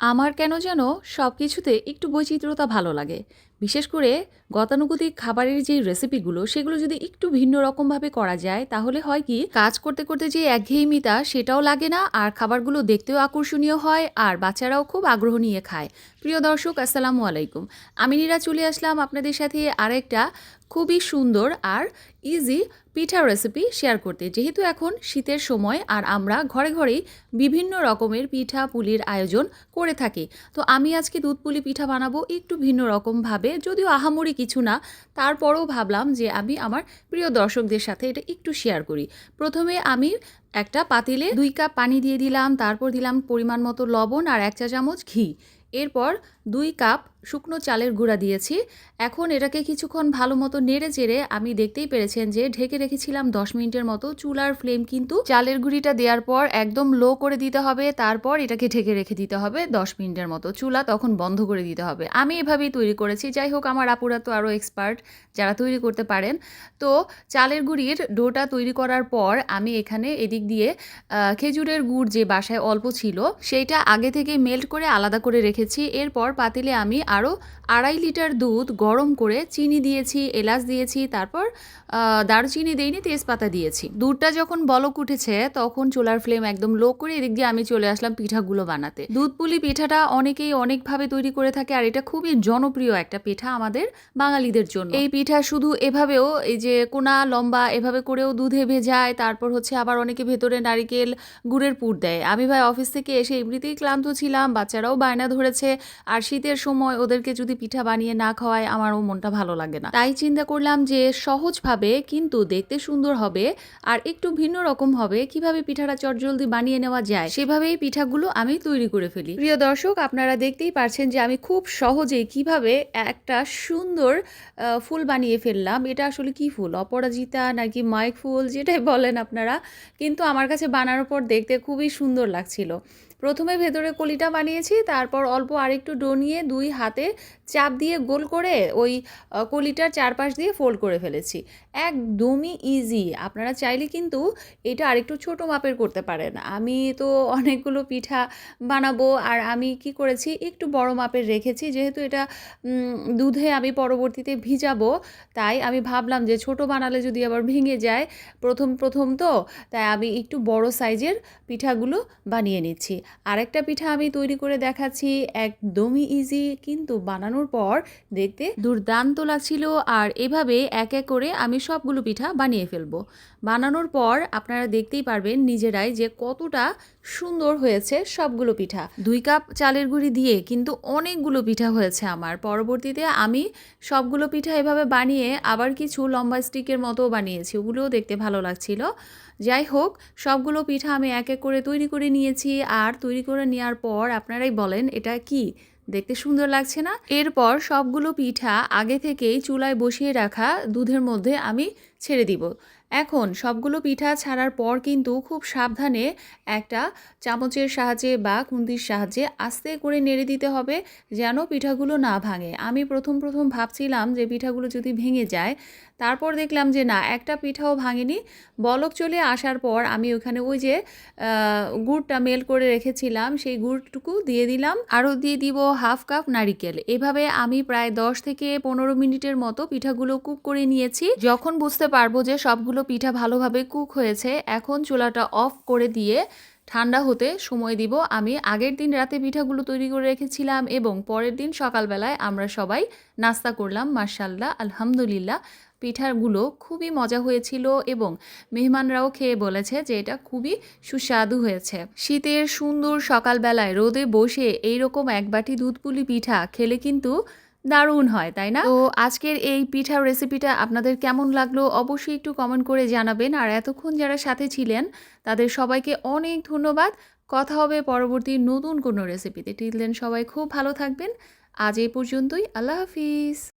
আমার কেন যেন সব কিছুতে একটু বৈচিত্র্যতা ভালো লাগে। বিশেষ করে গতানুগতিক খাবারের যে রেসিপিগুলো সেগুলো যদি একটু ভিন্ন রকমভাবে করা যায়, তাহলে হয় কি, কাজ করতে করতে যে একঘেয়েমিতা, সেটাও লাগে না, আর খাবারগুলো দেখতেও আকর্ষণীয় হয়, আর বাচ্চারাও খুব আগ্রহ নিয়ে খায়। প্রিয় দর্শক, আসসালামু আলাইকুম। আমি নীরা চলে আসলাম আপনাদের সাথে আরেকটা খুবই সুন্দর আর ইজি পিঠা রেসিপি শেয়ার করতে। যেহেতু এখন শীতের সময়, আর আমরা ঘরে ঘরেই বিভিন্ন রকমের পিঠা পুলির আয়োজন করে থাকি, তো আমি আজকে দুধ পুলি পিঠা বানাবো একটু ভিন্ন রকমভাবে। যদিও আহামরি কিছু না, তারপরও ভাবলাম যে আমি আমার প্রিয় দর্শকদের সাথে এটা একটু শেয়ার করি। প্রথমে আমি একটা পাতিলে দুই কাপ পানি দিয়ে দিলাম, তারপর দিলাম পরিমাণ মতো লবণ আর এক চা চামচ ঘি। এরপর দুই কাপ শুকনো চালের গুঁড়া দিয়েছি। এখন এটাকে কিছুক্ষণ ভালো মতো নেড়ে চেড়ে আমি দেখতেই পেরেছেন যে ঢেকে রেখেছিলাম দশ মিনিটের মতো। চুলার ফ্লেম কিন্তু চালের গুঁড়িটা দেওয়ার পর একদম লো করে দিতে হবে, তারপর এটাকে ঢেকে রেখে দিতে হবে দশ মিনিটের মতো। চুলা তখন বন্ধ করে দিতে হবে। আমি এভাবেই তৈরি করেছি। যাই হোক, আমার আপুরা তো আরও এক্সপার্ট যারা তৈরি করতে পারেন। তো চালের গুঁড়ির ডোটা তৈরি করার পর আমি এখানে এদিক দিয়ে খেজুরের গুড় যে বাসায় অল্প ছিল, সেইটা আগে থেকে মেল্ট করে আলাদা করে রেখেছি। এরপর পাতিলে আমি আরও আড়াই লিটার দুধ গরম করে চিনি দিয়েছি, এলাচ দিয়েছি, তারপর দারুচিনি দিইনি, তেজপাতা দিয়েছি। দুধটা যখন বলক উঠেছে, তখন চুলার ফ্লেম একদম লো করে এদিক দিয়ে আমি চলে আসলাম পিঠাগুলো বানাতে। দুধ পুলি পিঠাটা অনেকেই অনেকভাবে তৈরি করে থাকে, আর এটা খুবই জনপ্রিয় একটা পিঠা আমাদের বাঙালিদের জন্য। এই পিঠা শুধু এভাবেও, এই যে কোনা, লম্বা, এভাবে করেও দুধে ভেজায়, তারপর হচ্ছে আবার অনেকে ভেতরে নারিকেল গুড়ের পুর দেয়। আমি ভাই অফিস থেকে এসে এমনিতেই ক্লান্ত ছিলাম, বাচ্চারাও বায়না ধরেছে, আর শীতের সময় ওদেরকে যদি পিঠা বানিয়ে না খাওয়ায় আমারও মনটা ভালো লাগে না। তাই চিন্তা করলাম যে সহজভাবে কিন্তু দেখতে সুন্দর হবে আর একটু ভিন্ন রকম হবে। কীভাবে পিঠাটা চটজলদি বানিয়ে নেওয়া যায় সেভাবেই পিঠাগুলো আমি তৈরি করে ফেলি। প্রিয় দর্শক, আপনারা দেখতেই পারছেন যে আমি খুব সহজেই কীভাবে একটা সুন্দর ফুল বানিয়ে ফেললাম। এটা আসলে কি ফুল? অপরাজিতা নাকি মাইক ফুল? যেটাই বলেন আপনারা। কিন্তু আমার কাছে বানানোর পর দেখতে খুবই সুন্দর লাগছিল। প্রথমে ভেতরে কলিটা বানিয়েছি, তারপর অল্প আরেকটু ডো নিয়ে দুই হাতে চাপ দিয়ে গোল করে ওই কলিটার চারপাশ দিয়ে ফোল্ড করে ফেলেছি। একদমই ইজি আপনারা চাইলে কিন্তু এটা আরেকটু ছোট মাপের করতে পারেন। আমি তো অনেকগুলো পিঠা বানাবো আর আমি কি করেছি, একটু বড় মাপের রেখেছি। যেহেতু এটা দুধে আমি পরবর্তীতে ভিজাবো, তাই আমি ভাবলাম যে ছোট বানালে যদি আবার ভেঙে যায়, প্রথম প্রথম তো, তাই আমি একটু বড় সাইজের পিঠাগুলো বানিয়ে নিচ্ছি। আরেকটা পিঠা আমি তৈরি করে দেখাচ্ছি, একদমই ইজি কিন্তু বানানোর পর দেখতে দুর্দান্ত লাগছিল আর এভাবে এক এক করে আমি সবগুলো পিঠা বানিয়ে ফেলব। বানানোর পর আপনারা দেখতেই পারবেন নিজেরাই যে কতটা সুন্দর হয়েছে সবগুলো পিঠা। দুই কাপ চালের গুঁড়ি দিয়ে কিন্তু অনেকগুলো পিঠা হয়েছে আমার। পরবর্তীতে আমি সবগুলো পিঠা এভাবে বানিয়ে আবার কিছু লম্বা স্টিকের মতো বানিয়েছি, ওগুলোও দেখতে ভালো লাগছিল। যাই হোক, সবগুলো পিঠা আমি এক এক করে তৈরি করে নিয়েছি আর তৈরি করে নেওয়ার পর আপনারাই বলেন এটা কি? দেখতে সুন্দর লাগছে না? এরপর সবগুলো পিঠা আগে থেকেই চুলায় বসিয়ে রাখা দুধের মধ্যে আমি ছেড়ে দিব। এখন সবগুলো পিঠা ছাড়ার পর কিন্তু খুব সাবধানে একটা চামচের সাহায্যে বা খুন্তির সাহায্যে আস্তে করে নেড়ে দিতে হবে যেন পিঠাগুলো না ভাঙে। আমি প্রথম প্রথম ভাবছিলাম যে পিঠাগুলো যদি ভেঙে যায়, তারপর দেখলাম যে না, একটা পিঠাও ভাঙেনি। বলক চলে আসার পর আমি ওখানে ওই যে গুড়টা মেল করে রেখেছিলাম, সেই গুড়টুকু দিয়ে দিলাম। আরও দিয়ে দিব হাফ কাপ নারিকেল। এভাবে আমি প্রায় দশ থেকে পনেরো মিনিটের মতো পিঠাগুলো কুক করে নিয়েছি। যখন বুঝতে পারব যে সবগুলো পিঠা ভালোভাবে কুক হয়েছে। এখন চুলাটা অফ করে দিয়ে ঠান্ডা হতে সময় দিব। আমি আগের দিন রাতে পিঠাগুলো তৈরি করে রেখেছিলাম এবং পরের দিন সকালবেলায় আমরা সবাই নাস্তা করলাম। মার্শাল্লাহ আলহামদুলিল্লাহ। পিঠাগুলো খুবই মজা হয়েছিল এবং মেহমানরাও খেয়ে বলেছে যে এটা খুবই সুস্বাদু হয়েছে। শীতের সুন্দর সকালবেলায় রোদে বসে এইরকম এক বাটি দুধ পুলি পিঠা খেলে কিন্তু দারুণ হয়, তাই না? তো আজকের এই পিঠা রেসিপিটা আপনাদের কেমন লাগল অবশ্যই একটু কমেন্ট করে জানাবেন। আর এতক্ষণ যারা সাথে ছিলেন, তাদের সবাইকে অনেক ধন্যবাদ। কথা হবে পরবর্তী নতুন কোনো রেসিপিতে টিলেন সবাই খুব ভালো থাকবেন। আজ এই পর্যন্তই। আল্লাহ হাফিজ।